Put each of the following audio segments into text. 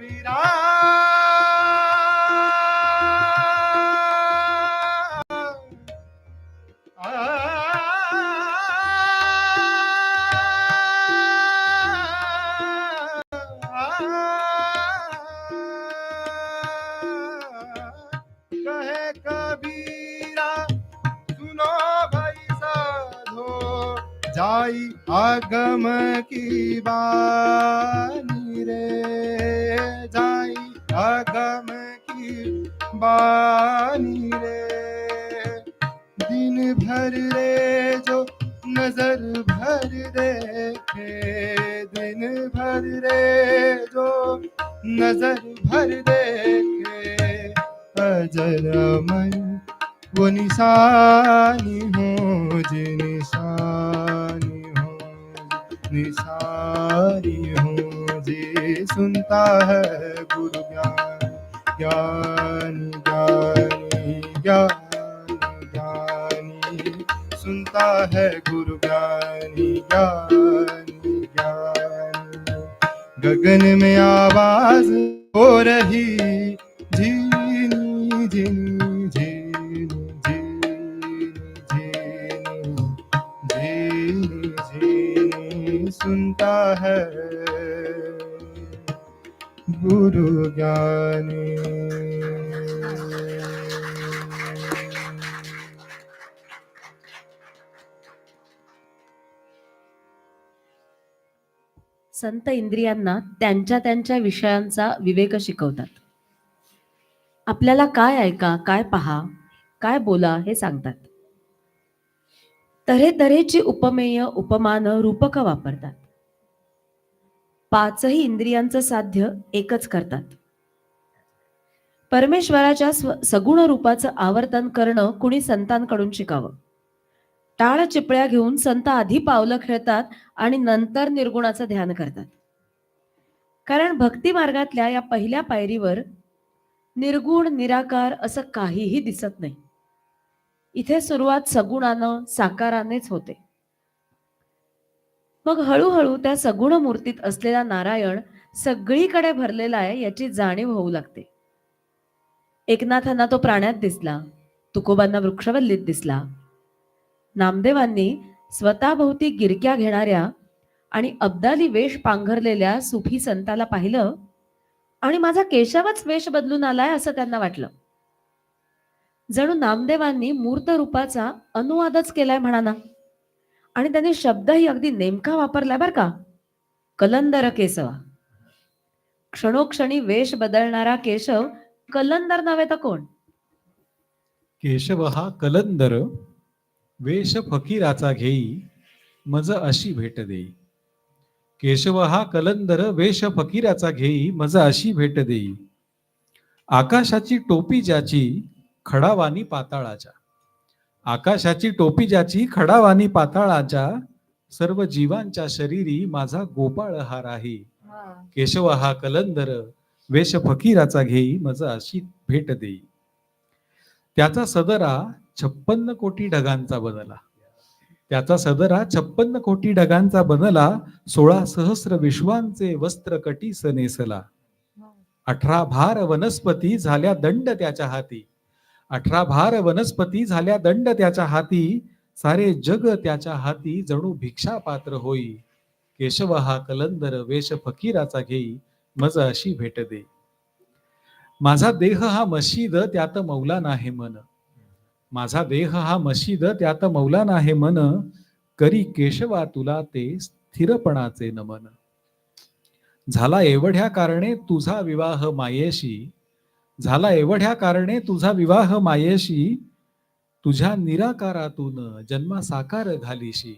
कबीरा निशानी हो जे निशानी हो निशानी हो जे सुनता है गुरु संत इंद्रियांना त्यांच्या त्यांच्या विषयांचा विवेक शिकवतात. आपल्याला काय ऐका काय पहा काय बोला हे सांगतात. तऱ्हेतऱ्हेची उपमेय उपमान रूपक वापरतात. पाचही इंद्रियांचं साध्य एकच करतात. परमेश्वराच्या सगुण रूपाचं आवर्तन करणं कुणी संतांकडून शिकावं? टाळ चिपळ्या घेऊन संत आधी पावलं खेळतात आणि नंतर निर्गुणाचं ध्यान करतात. कारण भक्ती मार्गातल्या या पहिल्या पायरीवर निर्गुण निराकार असं काहीही दिसत नाही. इथे सुरुवात सगुणानं साकारानेच होते. मग हळूहळू त्या सगुण मूर्तीत असलेला नारायण सगळीकडे भरलेला आहे याची जाणीव होऊ लागते. एकनाथांना तो प्राण्यात दिसला तुकोबांना वृक्षवल्लीत दिसला नामदेवांनी स्वतःभोवती गिरक्या घेणाऱ्या आणि अब्दाली वेश पांघरलेल्या सुफी संताला पाहिलं आणि माझा केशवच वेश बदलून आलाय असं त्यांना वाटलं. जणू नामदेवांनी मूर्त रूपाचा अनुवादच केलाय म्हणाना. आणि त्यांनी शब्दही अगदी नेमका वापरलाय बर का? कलंदर केसवा क्षणोक्षणी वेश बदलणारा केशव कलंदर नव्हे तर कोण? केशव हा कलंदर वेश फकीराचा घेई मज अशी भेट देई. केशव हा कलंदर वेश फकीराचा घेई मज अशी भेट देई. आकाशाची टोपी ज्याची खडावानी पाताळाच्या. आकाशाची टोपी ज्याची खडावानी पाताळाच्या सर्व जीवांच्या शरीरी माझा गोपाळ हा राही केशव हा कलंदर वेश फकीराचा घेई मज अशी भेट देई. त्याचा सदरा छप्पन्न कोटी ढगांचा बनला. त्याचा सदरा छप्पन्न कोटी ढगांचा बनला सोळा सहस्र विश्वांचे वस्त्र कटीस नेसला. अठरा भार वनस्पती झाल्या दंड त्याच्या हाती. अठरा भार वनस्पती झाल्या दंड त्याच्या हाती. सारे जग त्याच्या हाती जणू भिक्षा पात्र होई. केशव हा कलंदर वेश फकीराचा घेई मज अशी भेट दे. माझा देह हा मशीद त्यात मौला नाही मन. माझा देह हा मशीद त्यात मौला नाही मन. करी केशवा तुला ते स्थिरपणाचे नमन. झाला एवढ्या कारणे तुझा विवाह मायेशी. झाला एवढ्या कारणे तुझा विवाह मायेशी. तुझ्या निराकारातून जन्मा साकार घालीशी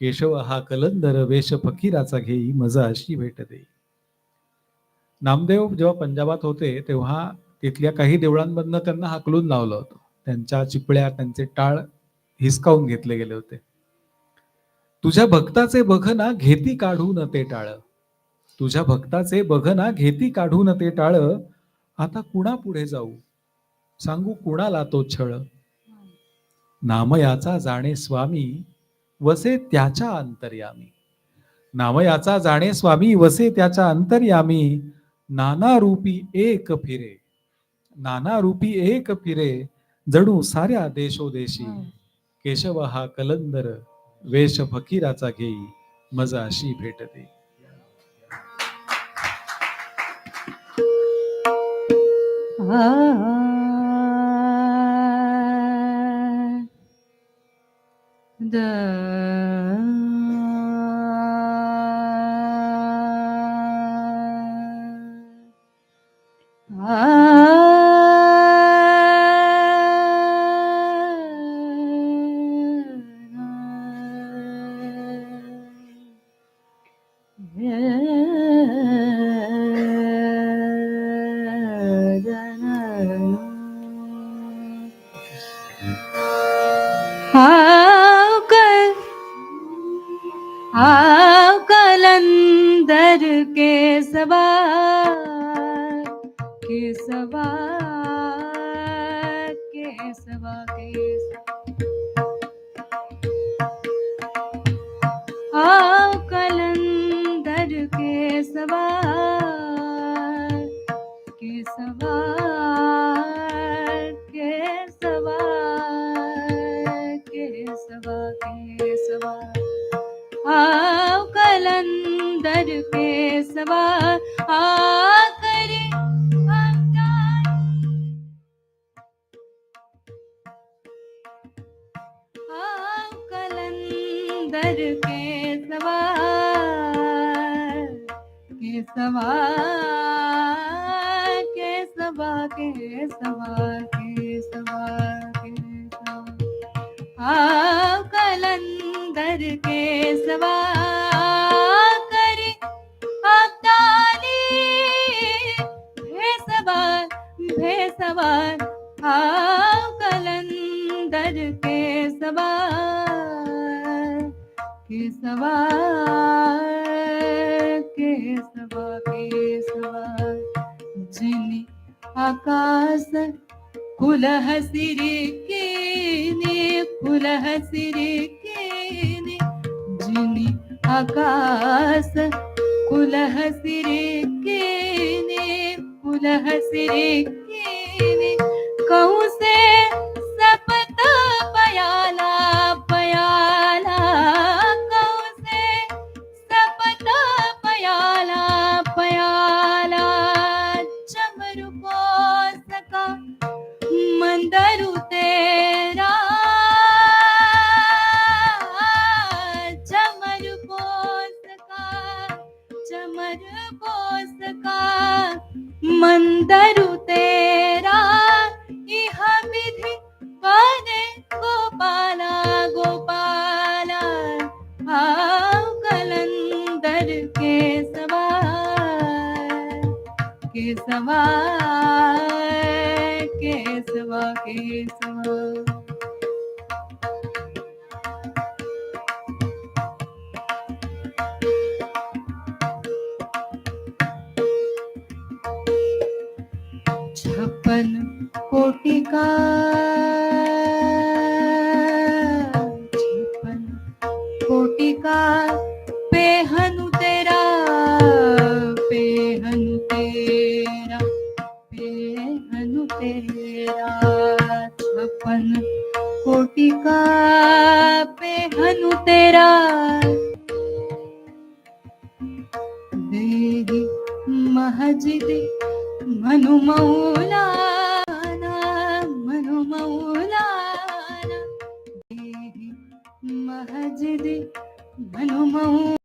केशव हा कलंदर वेश फकीराचा घेई मजा अशी भेट दे नामदेव जेव्हा पंजाबात होते तेव्हा तिथल्या काही देवळांमधनं त्यांना हाकलून लावलं होतं. त्यांच्या चिपळ्या त्यांचे टाळ हिसकावून घेतले गेले होते. तुझ्या भक्ताचे बघना घेती काढून ते टाळ. तुझ्या भक्ताचे बघना घेती काढून ते टाळ. आता कुणा पुढे जाऊ? सांगू कुणाला तो छळ? नामयाचा जाणे स्वामी वसे त्याच्या अंतर्यामी. नामयाचा जाणे स्वामी वसे त्याच्या अंतर्यामी. नाना रूपी एक फिरे. नाना रूपी एक फिरे. जणू साऱ्या देशोदेशी. केशव हा कलंदर वेश फकीराचा घेई मज अशी भेट दे आओ कलंदर के सवार आ करे आओ कलंदर के सवार के सवार के सवार के सवार के सवार के सवार आओ कलंदर के सवार करे। अवतारी भेसवार भेसवार आओ कलंदर के सवार। के सवार के सवार के सवार। जिनी आकाश कुल हसिरी नी कुल हसिरी केने जिनी आकाश कुल हसिरी केने कुल हसिरी केने कहूँ केसवा केसवा केसवा. मनु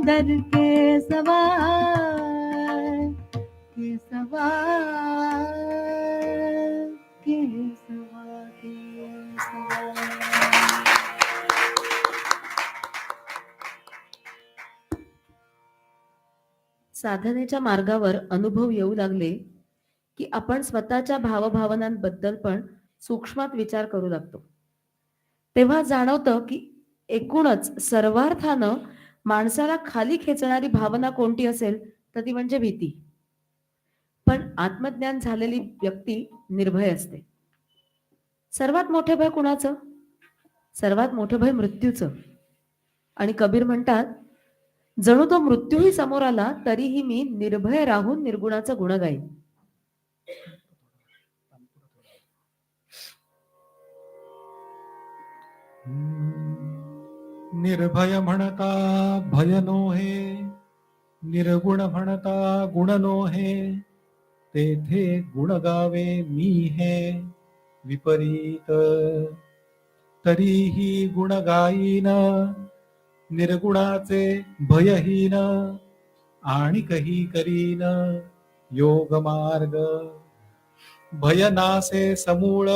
सुंदर के सवार के सवार के सवार के सवार साधनेच्या मार्गावर अनुभव येऊ लागले की आपण स्वतःच्या भावभावनांबद्दल पण सूक्ष्मात विचार करू लागतो. तेव्हा जाणवतं की एकूणच सर्वार्थानं माणसाला खाली खेचणारी भावना कोणती असेल तर ती म्हणजे भीती. पण आत्मज्ञान झालेली व्यक्ती निर्भय असते. सर्वात मोठे भय कुणाचं? सर्वात मोठं भय मृत्यूचं. आणि कबीर म्हणतात जणू तो मृत्यूही समोर आला तरीही मी निर्भय राहून निर्गुणाचं गुण गाईन. निर्भय म्हणता भय नोहे निर्गुण म्हणता गुण नोहे तेथे गुण गावे मी हे विपरीत. तरीही गुण गायीन निर्गुणाचे भयहीन आणि कही करीन योग मार्ग. भयनासे समूळ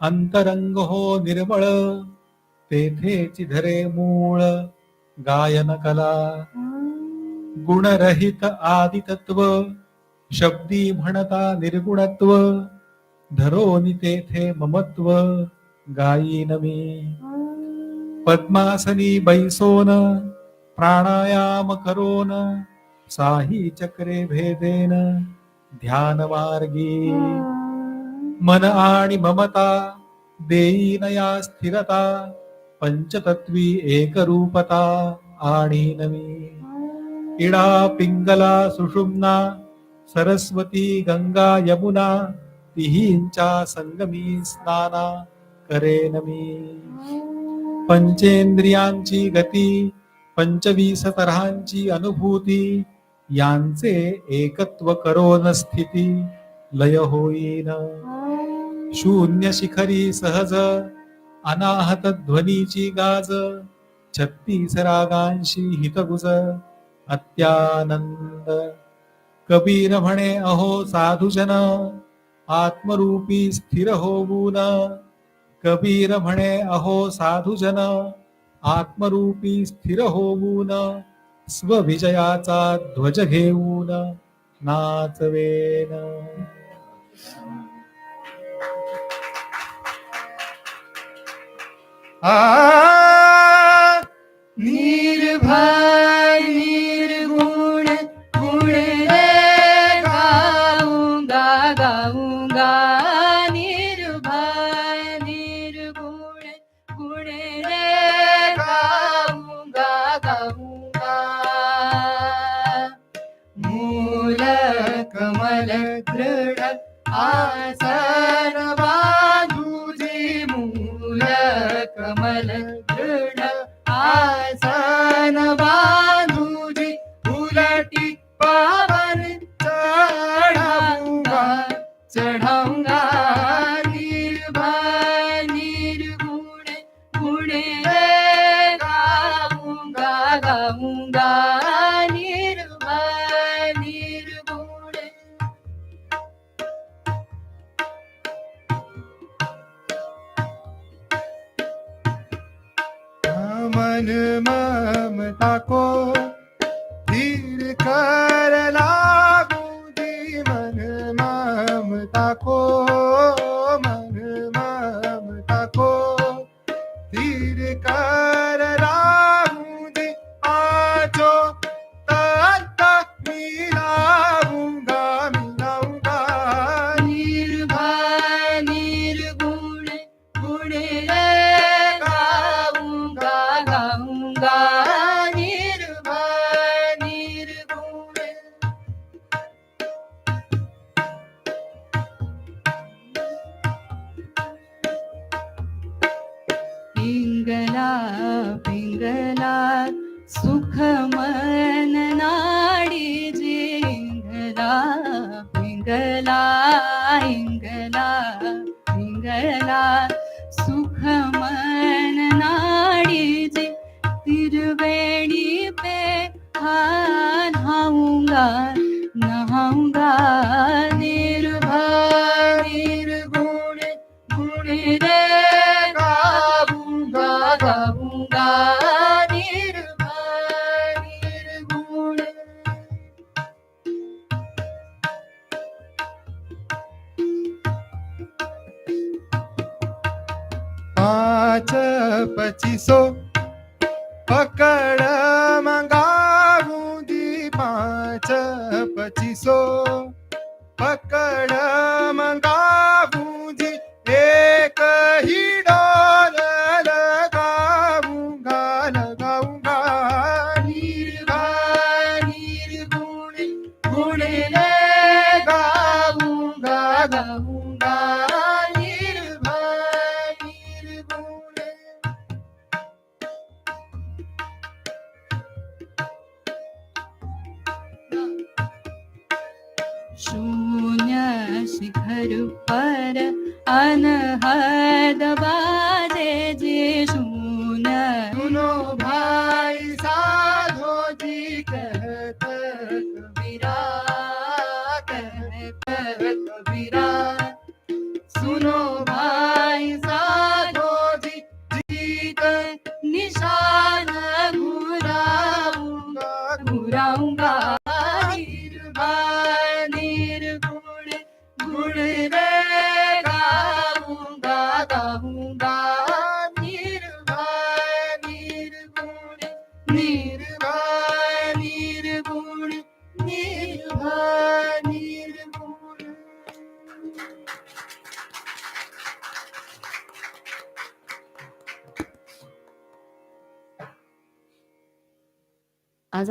अंतरंग हो निर्मळ तेथेची धरे मूळ गायन कला. गुणरहित आदितत्व शब्दी म्हणता निर्गुणत्व. धरोनी तेथे ममत्व गायीन मी. पद्मासनी बैसोन प्राणायाम करोन साही चक्रे भेदेन ध्यान मार्गी मन आणि ममता देईन या स्थिरता. पंचतत्वी एकरूपता आणि नवी. इडा पिंगला सुषुम्ना सरस्वती गंगा यमुना तिहींच्या संगमी स्नाना करे नमी. पंचेंद्रियांची गती पंचवीस तऱ्हांची अनुभूती यांचे एकत्व करोन स्थिती लय होईन. शून्य शिखरी सहज अनाहत ध्वनीची गाज छत्तीस रागांशी हितगुज अत्यानंद. कबीर म्हणे अहो साधुजन आत्मरूपी स्थिर होऊन कबीर म्हणे अहो साधुजन आत्मरूपी स्थिर होऊन स्वविजयाचा ध्वज घेऊन नाचवेन. निर्भय मंगला सुखमय पाँच पचीसो पकड़ मंगाऊं जी एक ही निशान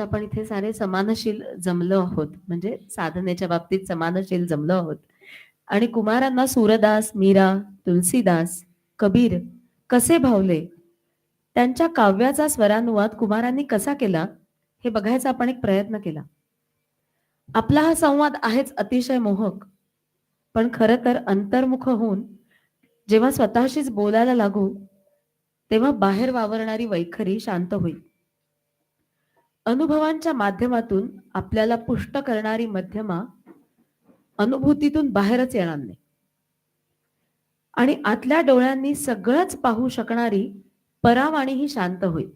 आपण इथे सारे समानशील जमलो आहोत. म्हणजे साधनेच्या बाबतीत समानशील जमलो आहोत. आणि कुमारांना सूरदास मीरा तुलसीदास कबीर कसे भावले? त्यांच्या काव्याचा स्वरानुवाद कुमारांनी कसा केला? हे बघायचा आपण एक प्रयत्न केला. आपला हा संवाद आहेच अतिशय मोहक. पण खरं तर अंतर्मुख होऊन जेव्हा स्वतःशीच बोलायला लागू तेव्हा बाहेर वावरणारी वैखरी शांत होईल. अनुभवांच्या माध्यमातून आपल्याला पुष्ट करणारी मध्यमा अनुभूतीतून बाहेरच येणार नाही. आणि आतल्या डोळ्यांनी सगळंच पाहू शकणारी परावाणी ही शांत होईल.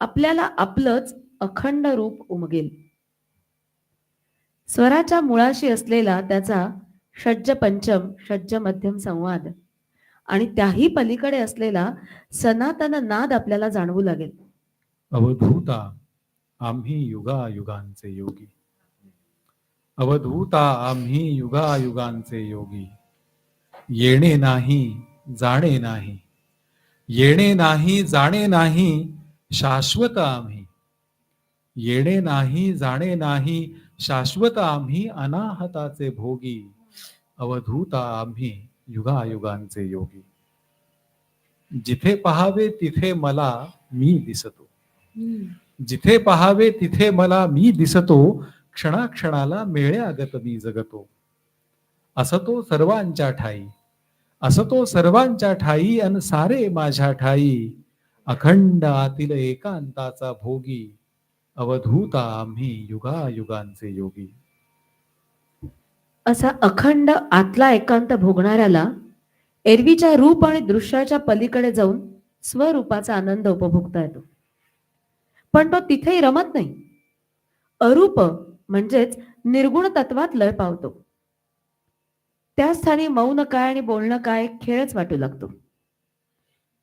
आपल्याला आपलंच अखंड रूप उमगेल. स्वराच्या मुळाशी असलेला त्याचा षड्ज पंचम षड्ज मध्यम संवाद आणि त्याही पलीकडे असलेला सनातन नाद आपल्याला जाणवू लागेल. अवधूता आम्ही युगायुगांचे योगी. अवधूता आम्ही युगायुगांचे योगी. येणे नाही जाणे नाही. येणे नाही जाणे नाही शाश्वत आम्ही. येणे नाही जाणे नाही शाश्वत आम्ही अनाहताचे भोगी. अवधूता आम्ही युगायुगांचे योगी. जिथे पहावे तिथे मला मी दिसतो. जिथे पहावे तिथे मला मी दिसतो क्षणाक्षणाला मेळ्यागत मी जगतो. असतो सर्वांच्या ठाई असतो सर्वांच्या ठाई अन सारे माझ्या ठाई अखंड आतील एकांताचा भोगी अवधूता आम्ही युगायुगांचे योगी. असा अखंड आतला एकांत भोगणाऱ्याला एरवीच्या रूप आणि दृश्याच्या पलीकडे जाऊन स्वरूपाचा आनंद उपभोगता येतो. पण तो तिथेही रमत नाही. अरूप म्हणजेच निर्गुण तत्वात लय पावतो. त्या स्थानी मौन काय आणि बोलणं काय खेळच वाटू लागतो.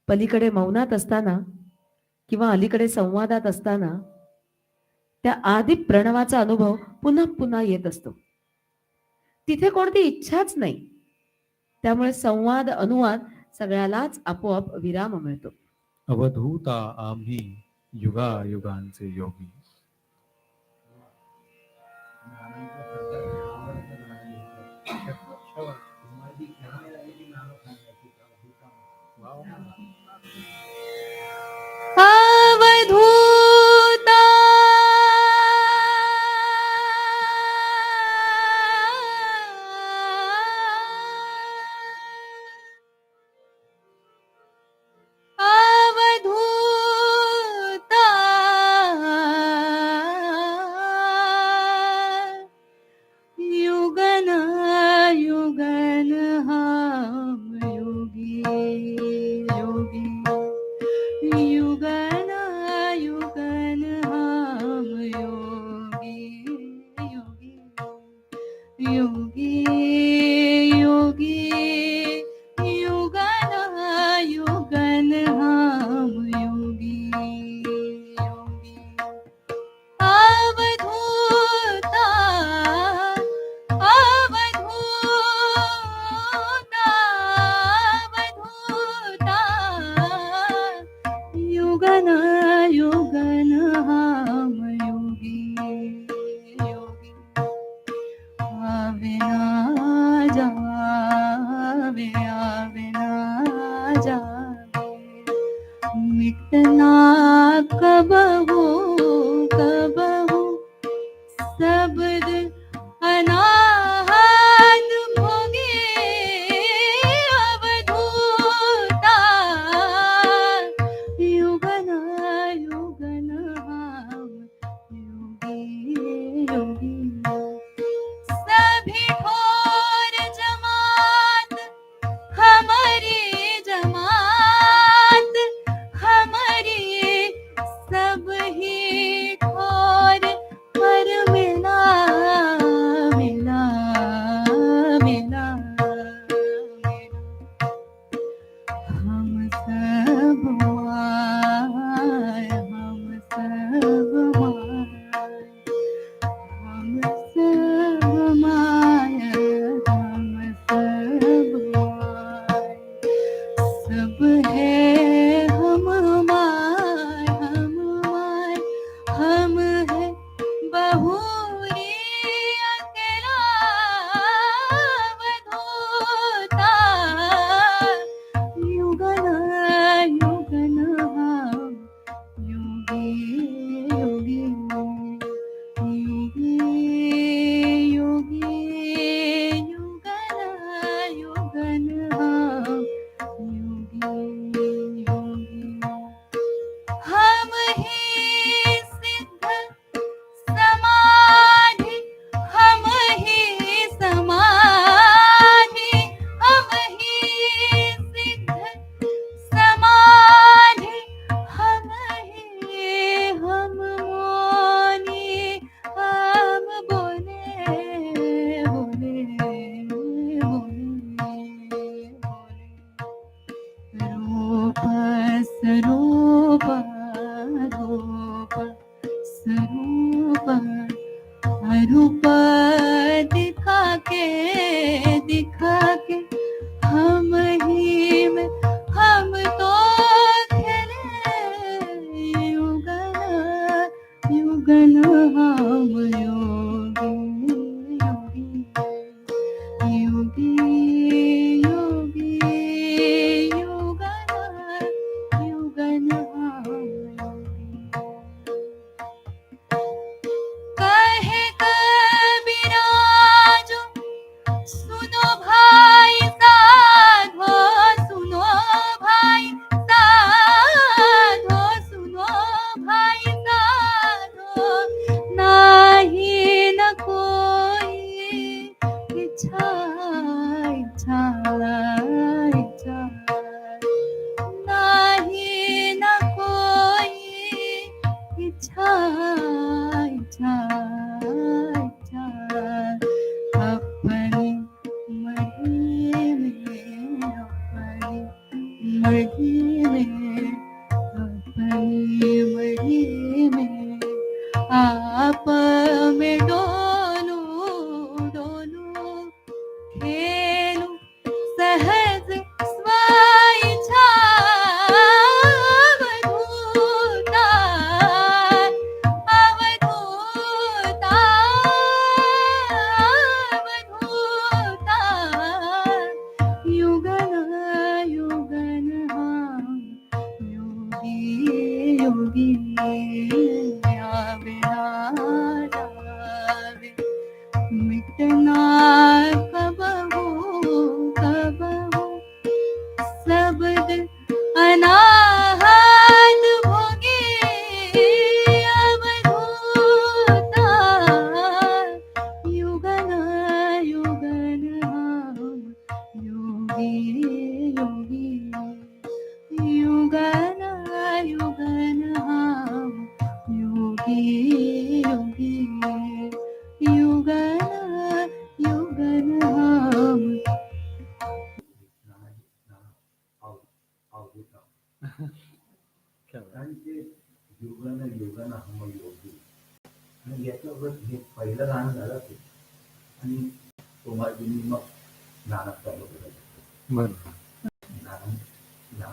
पलीकडे मौनात असताना किंवा अलीकडे संवादात असताना त्या आदी प्रणवाचा अनुभव पुन्हा पुन्हा येत असतो. तिथे कोणती इच्छाच नाही. त्यामुळे संवाद अनुवाद सगळ्यालाच आपोआप विराम मिळतो. अवधूता आम्ही युगायुगांचे योगी. अवधूता शब्द ಸ್ವರೂಪ मिटना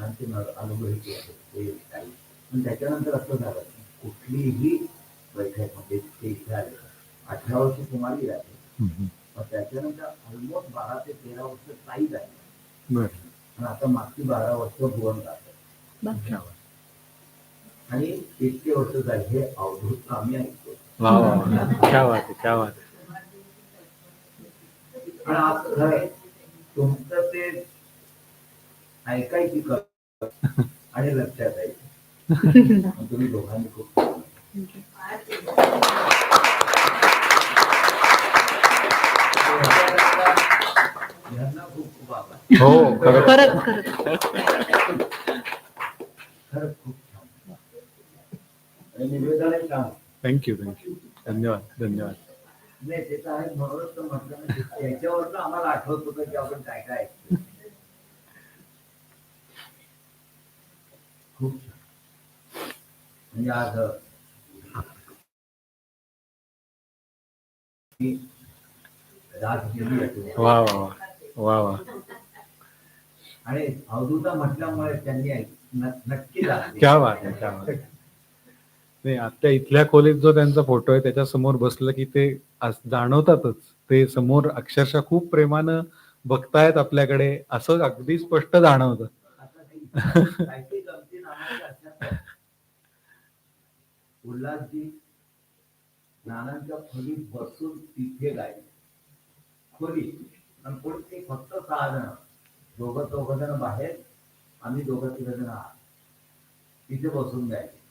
नाणांचे न- अनुभव जे आहेत ते काही. पण त्याच्यानंतर असं झालं की कुठलीही बैठक म्हणजे ते इथे आले अठरा वर्ष कुमारी राहिले हम्म. मग त्याच्यानंतर ऑलमोस्ट बारा ते तेरा वर्ष ताई झाली बरं. आणि आता मागची बारा वर्ष भुवन राहतात आणि इतके वर्ष झाले हे अवधूत आम्ही ऐकतो. वा वा वा. क्या बात आहे क्या बात आहे. आणि आज खरं तुमचं ते ऐकायची कला आणि लक्षात आणि तुम्ही दोघांनी खूप हो खरंच. खरंच खूप छान. छान थँक्यू थँक्यू धन्यवाद धन्यवाद. नाही ते तर आहे म्हणूनच तर म्हटलं तर आम्हाला आठवत होतं की आपण काय काय ऐकतो. खूप छान म्हणजे आज. वा वा वा. आणि अवधूता म्हटल्यामुळे त्यांनी नक्की क्या बात आहे क्या बात आहे. नाही आता इथल्या खोलीत जो त्यांचा फोटो आहे त्याच्यासमोर बसलं की ते जाणवतातच. ते समोर अक्षरशः खूप प्रेमानं बघतायत आपल्याकडे असं अगदी स्पष्ट जाणवतं आता ते काही काही गमती नामाच्या असतात. उल्हासजी नानांच्या खोलीत बसून तिथे गायले. खोली आणि कोणी ते फक्त सहा जण. दोघं चौघ जण बाहेर आम्ही दोघं तिघ जण आहात. तिथे बसून गायले.